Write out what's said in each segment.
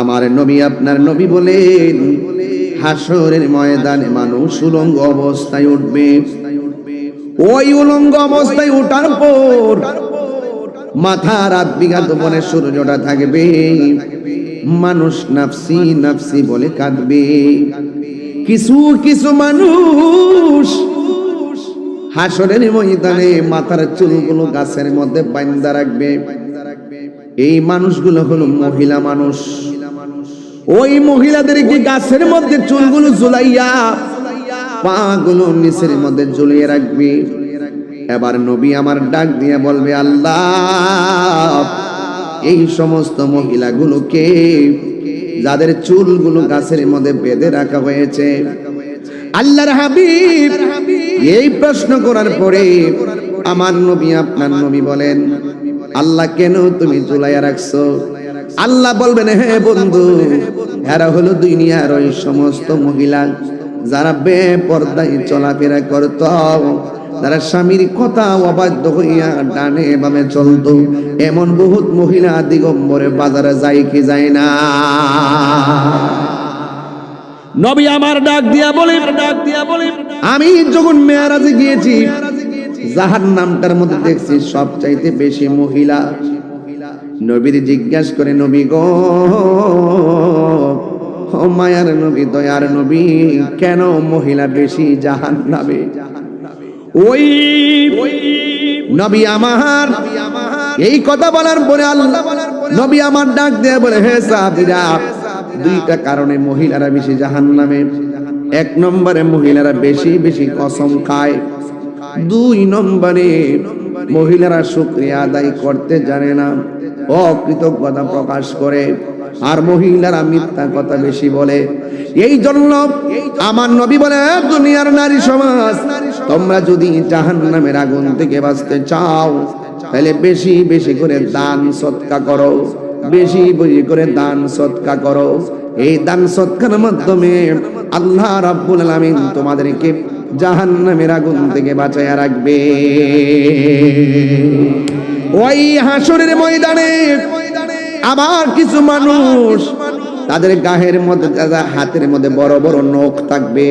আমার নবী আপনার নবী বলেন হাসরের ময়দানে মানুষ উলঙ্গ অবস্থায় উঠবে। ওই উলঙ্গ অবস্থায় ওঠার পর মাথা রাত বিঘাত বনে সূর্যটা থাকবে। মানুষ নাফসি নাফসি বলে কাঁদবে। কিছু কিছু মানুষ হাসরের ময়দানে মাথার চুলগুলো গাছের মধ্যে বান্দা রাখবে। এই মানুষগুলো হলো মহিলা মানুষ। ওই মহিলাদেরকে গাছের মধ্যে চুলগুলো ঝুলাইয়া পা গুলো নিচের মধ্যে ঝুলিয়ে রাখবে? এবার নবী আমার ডাক দিয়ে বলবে, আল্লাহ, এই সমস্ত মহিলাগুলোকে যাদের চুলগুলো গাছের মধ্যে বেঁধে রাখা হয়েছে, আল্লাহর হাবিব, এই প্রশ্ন করার পরে আমার নবী, আপনার নবী বলেন, আল্লাহ, কেন তুমি ঝুলাইয়া রাখছো? আল্লাহ বলবেন হে বন্ধু এরা হলো দুনিয়ার ওই সমস্ত মহিলা যারা বে পর্দায় চলাফেরা করত যারা স্বামীর কথা অবাধ্য হইয়া ডানে বামে চলতো। এমন বহুত মহিলা দিগম্বরে বাজারে যায় কি যায় না? নবী আমার ডাক দিয়া বলে ডাক দিয়া বলে আমি যখন মেয়ারাজে গিয়েছি জাহার নামটার মধ্যে দেখছি সবচাইতে বেশি মহিলা নবীর জিজ্ঞাসা করে, নবী গো মায়ার নবী, দয়ার নবী, কেন মহিলা বেশি জাহান নামে ওই নবী আমার, এই কথা বলার পরে আল্লাহ নবী আমার ডাক দিয়ে বলে, হে সাহাবীরা, দুইটা কারণে মহিলারা বেশি জাহান নামে এক নম্বরে মহিলারা বেশি বেশি কসম খায়। দুই নম্বরে মহিলারা শুক্রিয়া আদায় করতে জানে না। অকৃতজ্ঞতা প্রকাশ করে। আর মহিলারা মিথ্যা কথা বেশি বলে। এই জন্য আমার নবী বলে দুনিয়ার নারী সমাজ, তোমরা যদি জাহান নামের আগুন থেকে বাঁচতে চাও, তাহলে বেশি বেশি করে দান সৎকা করো। বেশি বেশি করে দান সৎকা করো। এই দান সৎকার মাধ্যমে আল্লাহ রাব্বুল আলামিন তোমাদেরকে জাহান্নামের আগুন থেকে বাঁচায়া রাখবে। ওই হাসরের ময়দানে আবার কিছু মানুষ তাদের গায়ের মধ্যে হাতের মধ্যে বড় বড় নখ থাকবে।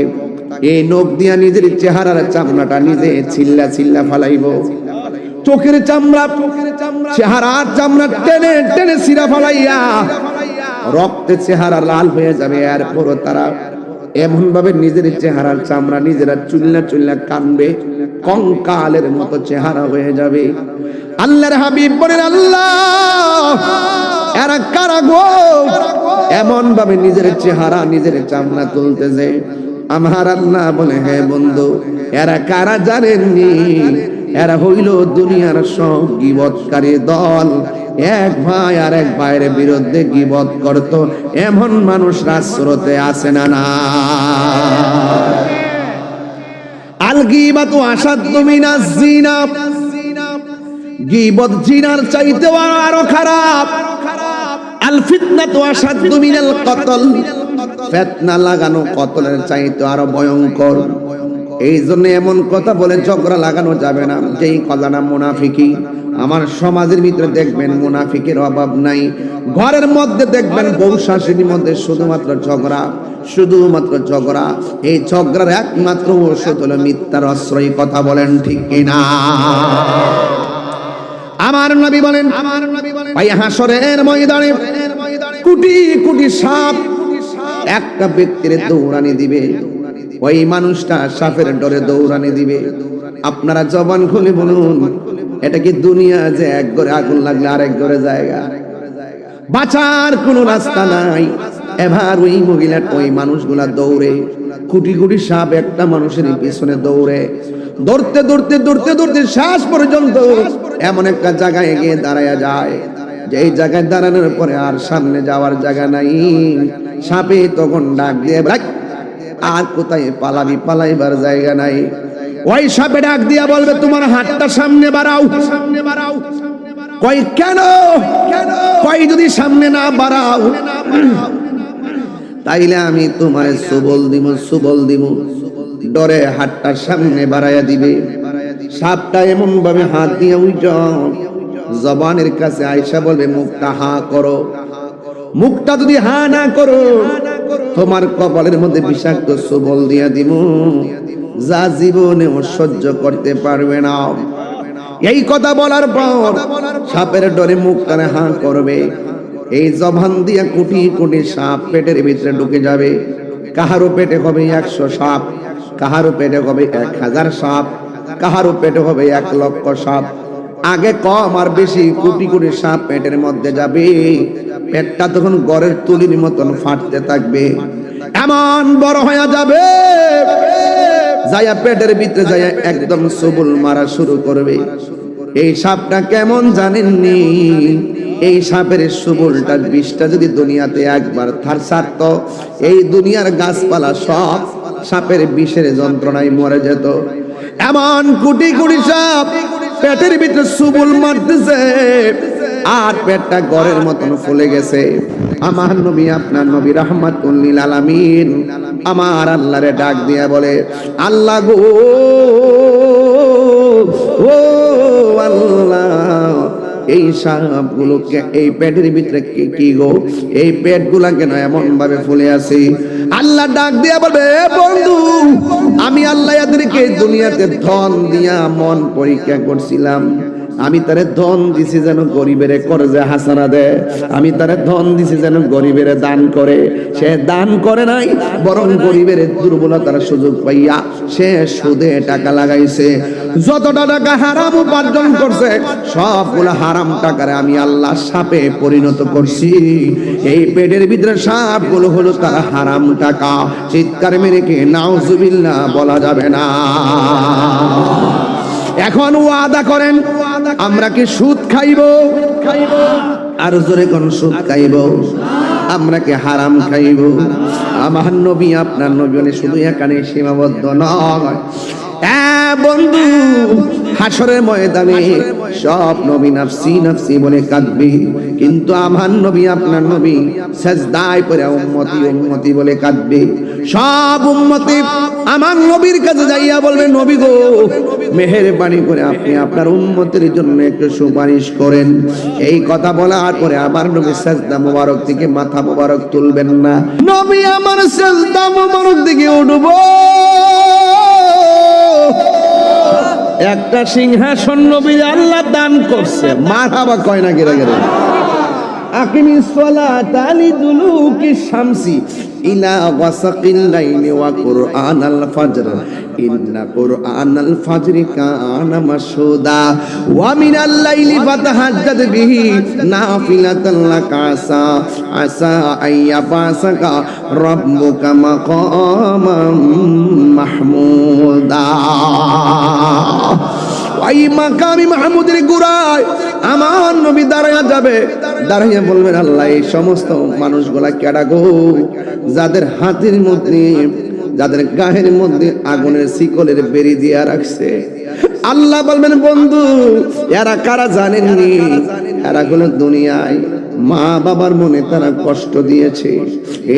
এই নখ দিয়া নিজের চেহারার চামড়াটা নিজে ছিল্লা ছিল্লা ফালাইব। চোখের চামড়া, চেহারার চামড়া টেনে টেনে সিরা ফালাইয়া রক্তে চেহারা লাল হয়ে যাবে। এরপরও তারা এমন ভাবে নিজের চেহারার চামড়া নিজেরা চুল্লা চুল্লা কানবে, কঙ্কালের মতো চেহারা হয়ে যাবে। আল্লাহর হাবিব বলেন, আল্লাহ, এরা কারা গো? এমন ভাবে নিজের চেহারা, নিজের চামড়া তুলতেছে। আমার আল্লাহ বলে হ্যাঁ বন্ধু, এরা কারা জানেননি? এরা হইল দুনিয়ার সব গিবৎকারী দল। এক ভাই আর এক ভাইয়ের বিরুদ্ধে গিবত করত। এমন মানুষ রাস্রতে আসে না না? জিনার চাইতে আরও খারাপ। কতল। ফিতনা লাগানো কতলের চাইতে আরও ভয়ঙ্কর। এই জন্য এমন কথা বলে ঝগড়া লাগানো যাবে না যেই কথাটা মুনাফিকি আমার সমাজের ভিতরে দেখবেন মুনাফিকের অভাব নাই। ঘরের মধ্যে দেখবেন বউ শাশুড়ির মধ্যে শুধুমাত্র ঝগড়া শুধুমাত্র ঝগড়া। এই ঝগড়ার একমাত্র ওষুধ হলো মিথ্যার আশ্রয় কথা বলেন ঠিক কিনা? আমার নবী বলেন আমার নবী বলেন ভাই হাসরের ময়দানে কোটি কুটি সাপ একটা ব্যক্তির দৌড়ানি দিবে। ওই মানুষটা সাপের ডরে দৌড়ানি দিবে। আপনারা জবান খুলে বলুন এটা কি দুনিয়া যে এক ঘরে আগুন লাগলে আরেক ঘরে জায়গা? বাঁচার কোনো রাস্তা নাই। এবার ওই মহিলা ওই মানুষগুলা দৌড়ে। কুটি কুটি সাপ একটা মানুষের পিছনে দৌড়ে। দৌড়তে দৌড়তে দৌড়তে দৌড়তে শ্বাস পর্যন্ত এমন একটা জায়গায় গিয়ে দাঁড়ায়া যায়। যে এই জায়গায় দাঁড়ানোর পরে আর সামনে যাওয়ার জায়গা নাই। সাপে তখন ডাক দিয়ে "ভাগ, আর কোথায় পালাবি? পালাইবার জায়গা নাই। ওই সাপে ডাক দিয়া বলবে, তোমার হাতটা সামনে বাড়াও। সামনে বাড়াও কই কেন? কেন কই যদি সামনে না বাড়াও, তাইলে আমি তোমারে সুবল দিব সুবল দিব। ডরে হাতটা সামনে বাড়াইয়া দিবে। সাপটা এমন ভাবে হাত দিয়ে উইট জবানের কাছে আয়সা বলবে, মুখটা হা করো। মুখটা যদি হা না করো তোমার কপালের মধ্যে বিষাক্ত সুবল দিয়া দিব, যা জীবনে সহ্য করতে পারবে না। এই কথা বলার পর সাপের ডরে মুখ কানে হা করবে। এই জবান দিয়া কোটি কোটি সাপ পেটের ভিতরে ঢুকে যাবে। কাহারও পেটে হবে একশো সাপ, কাহারও পেটে হবে এক হাজার সাপ, কাহারও পেটে হবে এক লক্ষ সাপ। আগে কম আর বেশি কোটি কোটি সাপ পেটের মধ্যে যাবে। পেটটা তখন গড়ের তুলির মতন ফাটতে থাকবে, এমন বড় হয়ে যাবে, যাইয়া পেটের ভিতরে যাইয়া একদম সবুল মারা শুরু করবে। এই সাপটা কেমন জানেননি? এই সাপের সুবলটার বিষটা যদি দুনিয়াতে একবার থার সারত, এই দুনিয়ার গাছপালা সব সাপের বিষের যন্ত্রণায় মরে যেত। এমন কোটি কোটি সাপ পেটের ভিতরে সুবল মারতেছে আর পেটটা গড়ের মতন ফুলে গেছে। আমার নবী, আপনার নবী রহমাতুল্লিল আলামিন আমার আল্লাহরে ডাক দিয়া বলে, আল্লাহ গো, ও আল্লাহ, এই সাপগুলোকে, এই পেটের ভিতরে কি কি গো? এই পেটগুলা কেন এমন ভাবে ফুলে আছে। আল্লাহ ডাক দিয়া বলবে "এ বন্ধু, আমি আল্লাহ এদেরকে দুনিয়াতে ধন দিয়া মন পরীক্ষা করছিলাম। আমি তারে ধন দিছি যেন গরিবের করজে হাসানা দেয় আমি তারে ধন দিছি যেন গরিবের দান করে। সে দান করে নাই, বরং গরিবের দুর্বলতার সুযোগ পাইয়া সে সুদে টাকা লাগাইছে। যতটা টাকা হারাম উপার্জন করছে, সবগুলো হারাম টাকারে আমি আল্লাহ সাপে পরিণত করছি। এই পেটের ভিতরে সাপগুলো হলো তার হারাম টাকা। চিৎকার মেরে কে, নাউজুবিল্লাহ, বলা যাবে না। এখন ওয়াদা করেন আমরা কি সুদ খাইব? আর জোরে কোন সুদ খাইব? আমরা কি হারাম খাইব? আমার নবী, আপনার নবী শুধু এখানে সীমাবদ্ধ নয়। বন্ধু হাসরের ময়দানে সব নবী নাফসি নাফসি বলে কাঁদবে। কিন্তু আমার নবী আপনার নবী সেজদায় করে উম্মতি উম্মতি বলে কাঁদবে। সব উম্মতি আমার নবীর কাছে যাইয়া বলবে নবী গো মেহেরবানি করে আপনি আপনার উম্মতের জন্য একটু সুপারিশ করেন। এই কথা বলার পরে আমার নবী সেজদা মোবারক থেকে মাথা মোবারক তুলবেন না। নবী আমার সেজদা মোবারক দিকে উঠবো। একটা সিংহাসন নবী আল্লাহ দান করছে। মারহাবা কয় না গেরে গেরে? সালাত আলি দুলুকি শামসি। ইলা ওয়াসাকিল লাইলি ওয়া কুরআনাল ফজর। ইন্না কুরআনাল ফজরি কানা মাসুদা ওয়া মিনাল লাইলি ফাতাহাজ্জাদ বিহি নাফিলাতান লাকা আসা। আসা আইয়া বাসাকা রাব্বুকা মাকামাম মাহমুদা। ওই মাকামি মাহমুদের গুড়ায় আমার নবী দাঁড়াইয়া যাবে। দাঁড়াইয়া বলবেন, আল্লাহ, এই সমস্ত মানুষগুলা কেডা গো? যাদের হাতের মধ্যে, যাদের গায়ের মধ্যে আগুনের শিকলের বেরি দিয়া রাখছে। আল্লাহ বলবেন, বন্ধু, এরা কারা জানেননি? এরা কোন দুনিয়ায় মা বাবার মনে তারা কষ্ট দিয়েছে।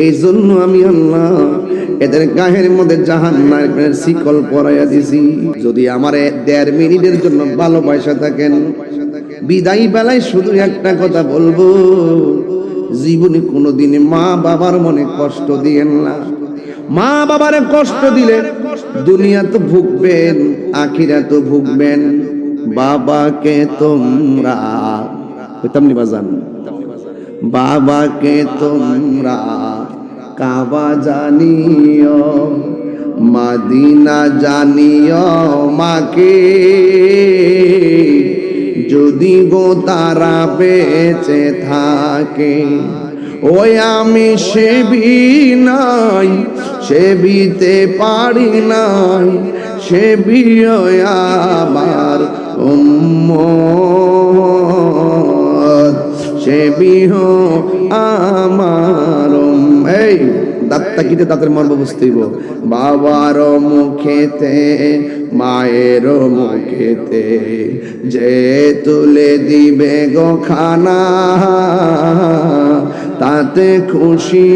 এই জন্য আমি আল্লাহ এদের গায়ের মধ্যে জাহান শিকল পরাইয়া দিছি। যদি আমার দেড় মিনিটের জন্য ভালোবাসা থাকেন, বিদায় বেলায় শুধু একটা কথা বলব, জীবনে কোনোদিন মা বাবার মনে কষ্ট দিয়েন না। মা বাবারে কষ্ট দিলে দুনিয়া তো ভুগবেন আখিরা তো ভুগবেন। বাবাকে তোমরা তেমনি বাজান বাবাকে তোমরা কাবা জানিও, মাদিনা জানিও মাকে। যদি গো তারা বেঁচে থাকে, ওই আমি সেবি নাই, সেবিতে পারি নাই সেবি আমার উম্মত। সেবিহ আমার উম- এই, দাঁতটা কিতে দাঁতের মর্ম বুঝতেইব বাবার মুখেতে মায়ের মুখেতে যে তুলে দিবে গো খানা, তাতে খুশি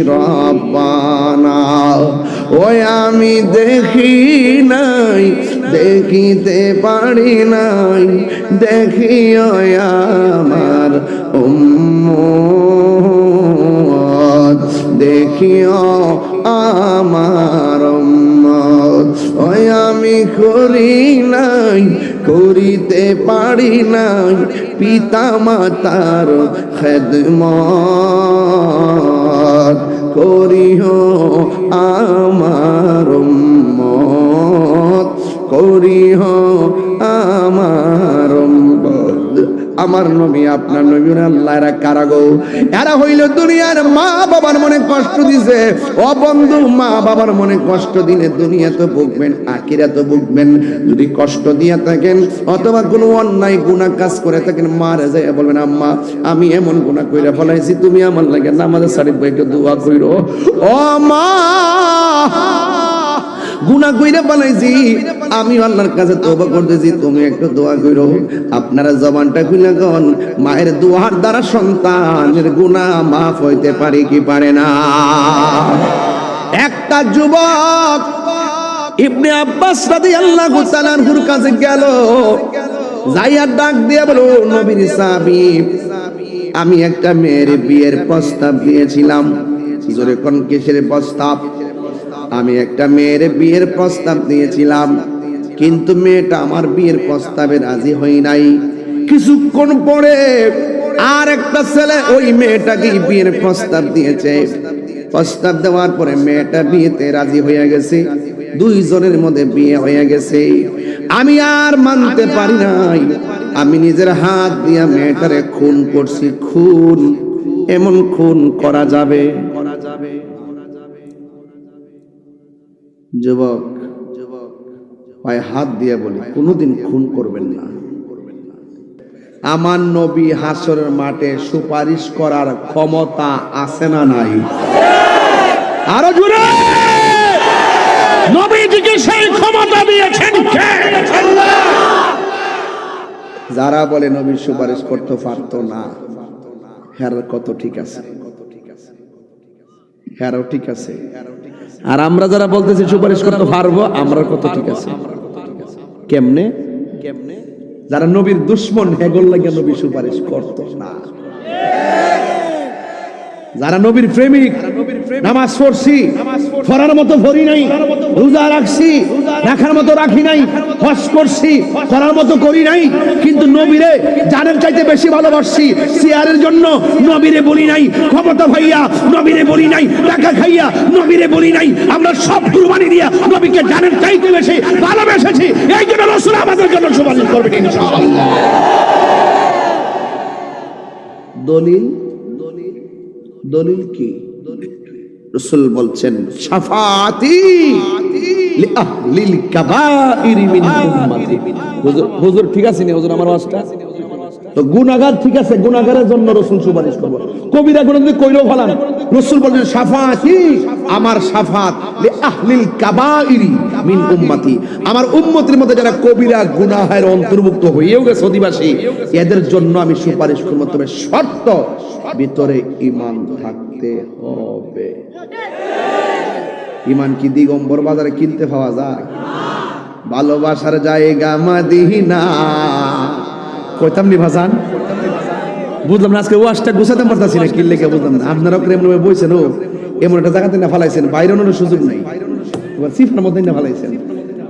রব্বানা। ওই আমি দেখি নাই দেখিতে পারি নাই দেখি আমার উম্ম দেখিও আমার উম্মত। ওই আমি করি নাই, করিতে পারি নাই পিতা মাতার খেদমত, করিও আমার উম্মত করিহ আমার আমার নবী, আপনার নবী আল্লাহ এরা কারাগো এরা হইল দুনিয়ার মা বাবার মনে কষ্ট দিছে। ও বন্ধু মা বাবার মনে কষ্ট দিলে দুনিয়া তো ভুগবেন আখিরা তো ভুগবেন। যদি কষ্ট দিয়ে থাকেন, অথবা কোনো অন্যায় গুণা কাজ করে থাকেন, মারে যায় বলবেন, আম্মা, আমি এমন গুণা কইরা ফলাইছি, তুমি আমার লাগে না আমাদের সারিফ একটু দোয়া কইরো। ও মা! গুনা কইরা বানাইছি। আমি আল্লাহর কাছে করতেছি, তুমি একটু দোয়া আপনারা জবানটা গন মায়ের দোয়ার দ্বারা সন্তানের গুনাহ মাফ হইতে পারে কি পারে না? একটা যুবক ইবনে আব্বাস রাদিয়াল্লাহু তাআলার কাছে গেল। ডাক দিয়ে বলো নবীর আমি একটা মেয়ের বিয়ের প্রস্তাব দিয়েছিলাম। জোরে প্রস্তাব? আমি একটা মেয়ের বিয়ের প্রস্তাব দিয়েছিলাম, কিন্তু মেয়েটা আমার বিয়ের প্রস্তাবে রাজি হই নাই। কিছুক্ষণ পরে আর একটা ছেলে ওই মেয়েটাকে বিয়ের প্রস্তাব দিয়েছে। প্রস্তাব দেওয়ার পরে মেয়েটা বিয়েতে রাজি হয়ে গেছে। দুইজনের মধ্যে বিয়ে হয়ে গেছে। আমি আর মানতে পারি নাই। আমি নিজের হাত দিয়া মেয়েটারে খুন করছি, খুন। এমন খুন করা যাবে? যুবক যুবক পায়ে হাত দিয়ে বলি কোনোদিন খুন করবেন না। আমার নবী হাসরের মাঠে সুপারিশ করার ক্ষমতা আছে না নাই। আরও জুড়ে নবীজিকে সেই ক্ষমতা দিয়েছেন কে? যারা বলে নবী সুপারিশ করতে পারতো না হ্যার কত ঠিক আছে? হ্যারও ঠিক আছে। আর আমরা যারা বলতেছি সুপারিশ করতে পারব আমরা কত ঠিক আছে? কেমনে? কেমনে? যারা নবীর দুশ্মন হেগল লাগে নবী সুপারিশ করতো না। যারা নবীর প্রেমিক নামাজ পড়ছি ফরার মতো ফরি নাই রোজা রাখছি রাখার মতো রাখি নাই হজ করছি, করার মতো করি নাই। কিন্তু নবীরে জানের চাইতে বেশি ভালোবাসছি, চেয়ারের জন্য নবীরে বলি নাই, ক্ষমতা ভাইয়া নবীরে বলি নাই, টাকা খাইয়া নবীরে বলি নাই। আমরা সব কুরবানি দিয়া নবীকে জানের চাইতে বেশি ভালোবেসেছি। এই জন্য রসুল আমাদের জন্য সুপারিশ ইনশাআল্লাহ। দলিল দলিল? দলিল কি? রসুল বলছেন সাফাতি আমার গুনাহগারের জন্য সুপারিশ করব। কবিরা কইলেও আমার উম্মতের মধ্যে যারা কবিরা গুনাহের অন্তর্ভুক্ত হয়েও গেছে অধিবাসী, এদের জন্য আমি সুপারিশ করব, তবে শর্ত, ভিতরে ইমান থাকতে হবে। ইমান কি দিগম্বর বাজারে কিনতে পাওয়া যায়? ভালোবাসার জায়গা মাদিনা। কইতাম নি ভাসান বুঝলাম না, আজকে ওয়াশটা গুছাতে পারতাছি না, কিনলে কে বুঝলাম না। আপনারা ওকে এমন বইছেন, ও। এমন একটা জায়গাতে না ফালাইছেন, বাইরে অন্য সুযোগ নাই। এবার সিফার মধ্যে না ফালাইছেন।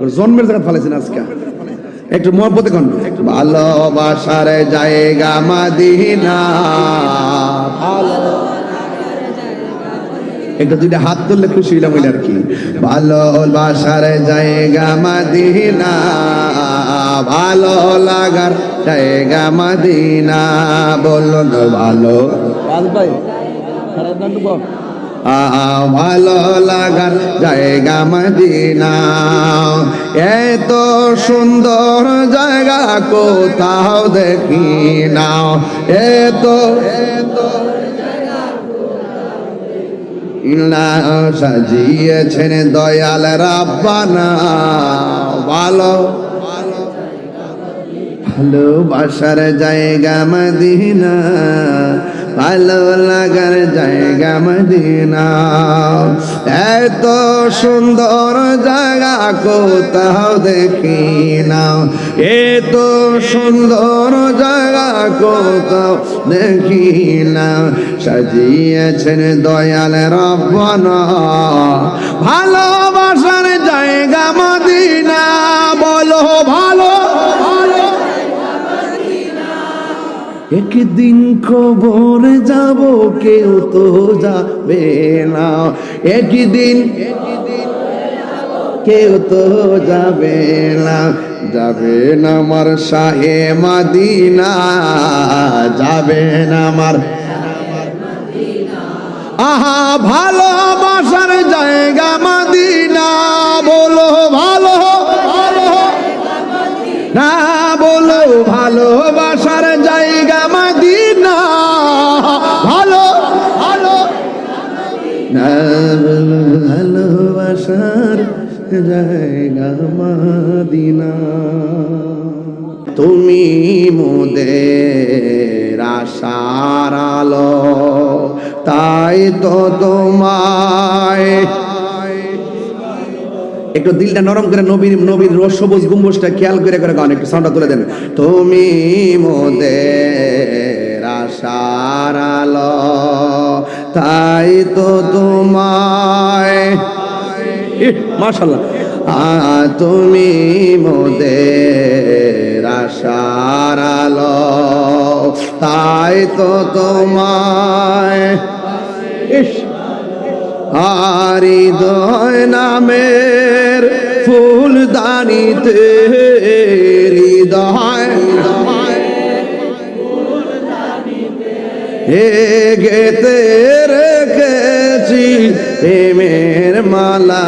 জন্মের জায়গা ফালাইছেন আজকে। একটু মহব্বতে কণ্ঠ। ভালোবাসার জায়গা মাদিনা। একটা দুইটা হাত ধরলে খুশি হইলাম হইলে আর কি। ভালোবাসার জায়গা মাদিনা ভালো লাগার জায়গা মাদিনা বলুন ভালো। ভাই ভালো লাগার জায়গা মদিনা এত সুন্দর জায়গা কোথাও দেখি না। এত এত না সাজিয়েছেন দয়াল রাব্বানা। ভালো। ভালোবাসার জায়গা মদিনা। ভালো লাগার জায়গা মদিনা। এত সুন্দর জায়গা কোথাও দেখি না। এত সুন্দর জায়গা কোথাও দেখি না। সাজিয়েছেন দয়াল রব্বানা। ভালোবাসার জায়গা মদিনা। একদিন খবর যাব, কেউ তো যাবে না। একদিন, কেউ তো যাবে না। যাবে না আমার শাহে মাদিনা, যাবে না আমার আহা, ভালোবাসার জায়গা মাদিনা, বলো ভালো ভালো, না বলো ভালোবাসার জায়গা মাদিনা। তুমি মোদের আশার তাই তো তোমায় একটু দিলটা নরম করে নবীর নবীর সবুজ গুম্বুজটা খেয়াল করে করে গান, একটু সাউন্ডটা তুলে দেন। তুমি মোদের আশার আলো, তাই তো তোমায় মাশাল্লাহ তুমি মোদের আশার আলো তাই তো তোমায় হৃদয় নামের ফুল দানিতে হৃদয় গেতে রেখেছি প্রেমের মালা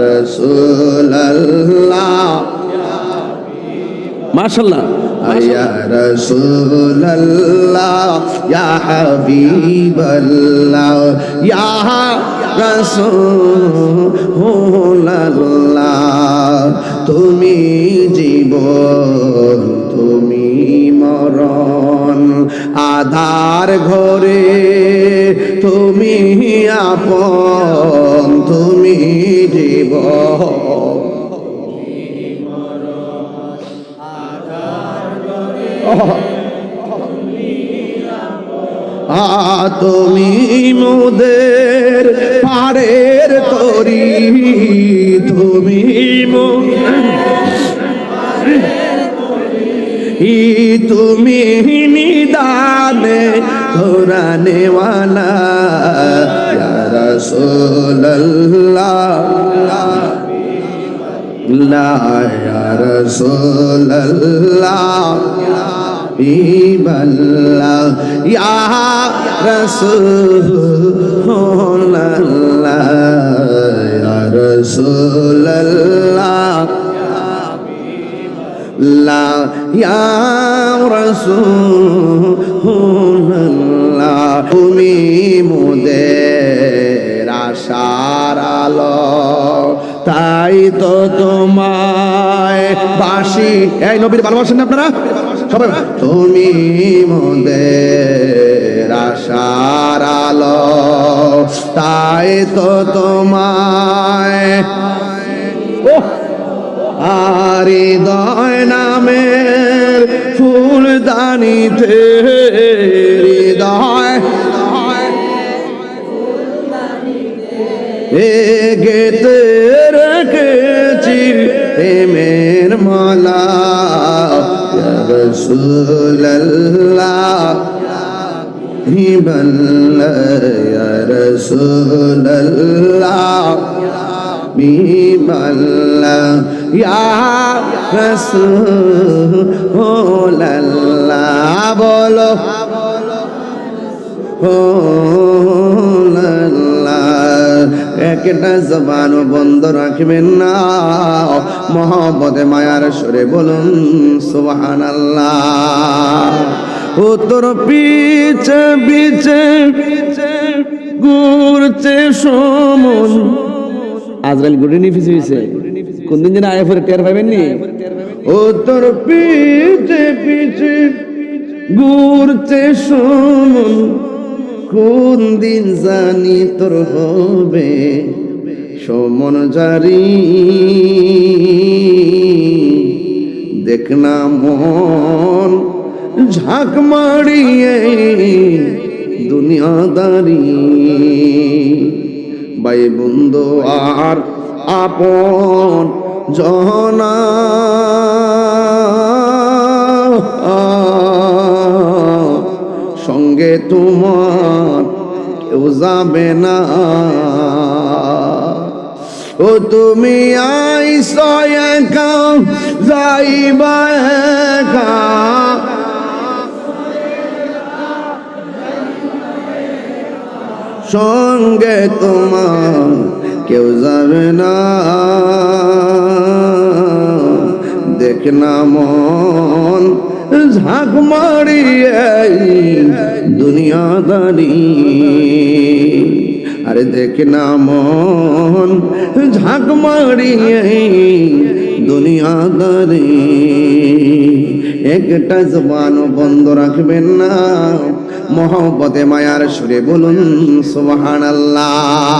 রসুল্লাহ মাশাল্লাহ يا رسول الله يا حبيب الله يا رسول الله তুমি জীবন আধার ঘরে তুমি আপন তুমি জীবন আ তুমি মোদের পাড়ের তরি তুমি ই তুমি নিদানে তোরা নেওয়ালা রসোল্লাহ লা রসোল্লাহ حبيب الله يا رسول الله يا رسول الله لا يا رسول الله তুমি মোদের আশার আলো তাই তো তোমায় বাসি এই নবীর ভালোবাসেন না আপনারা সবাই তুমি মোদের আশার আলো তাই তো তোমায় আর হৃদয় নামের ফুল দানিতে হৃদয়। এ গেতে রেখেছি প্রেমের মালা রসুল্লাহ হিবল্লা রসুল্লাহ বিমল্লা ইয়া রসুল্লাহ বলো একটা জবান বন্ধ রাখবেন না। মোহাম্মদে মায়ার সরে বলুন সুবহান ও তোর পিছে পিছে, ঘুরছে সমন আজরাইল গুড়ি নিয়ে পিছে পিছে। কোন দিন যেন আয় ফেরে টের পাবেন নি? ও তোর পিছে পিছে ঘুরছে সমন কোন দিন জানি তোর হবে সমন জারি। দেখ না মন, ঝাঁক মারিয়ে দুনিয়াদারি। বাই বন্ধু আর আপন জনা। সঙ্গে তোমার কেউ যাবে না। ও তুমি আইস যাইবা সঙ্গে তোমার কেউ যাবে না। দেখ না মন, ঝাঁক মারিয়ে দুনিয়াদারি আরে দেখ না মন, ঝাঁক মারিয়ে দুনিয়াদারি একটা জবান বন্ধ রাখবেন না। মহব্বতে মায়ার সুরে বলুন সুবহানাল্লাহ।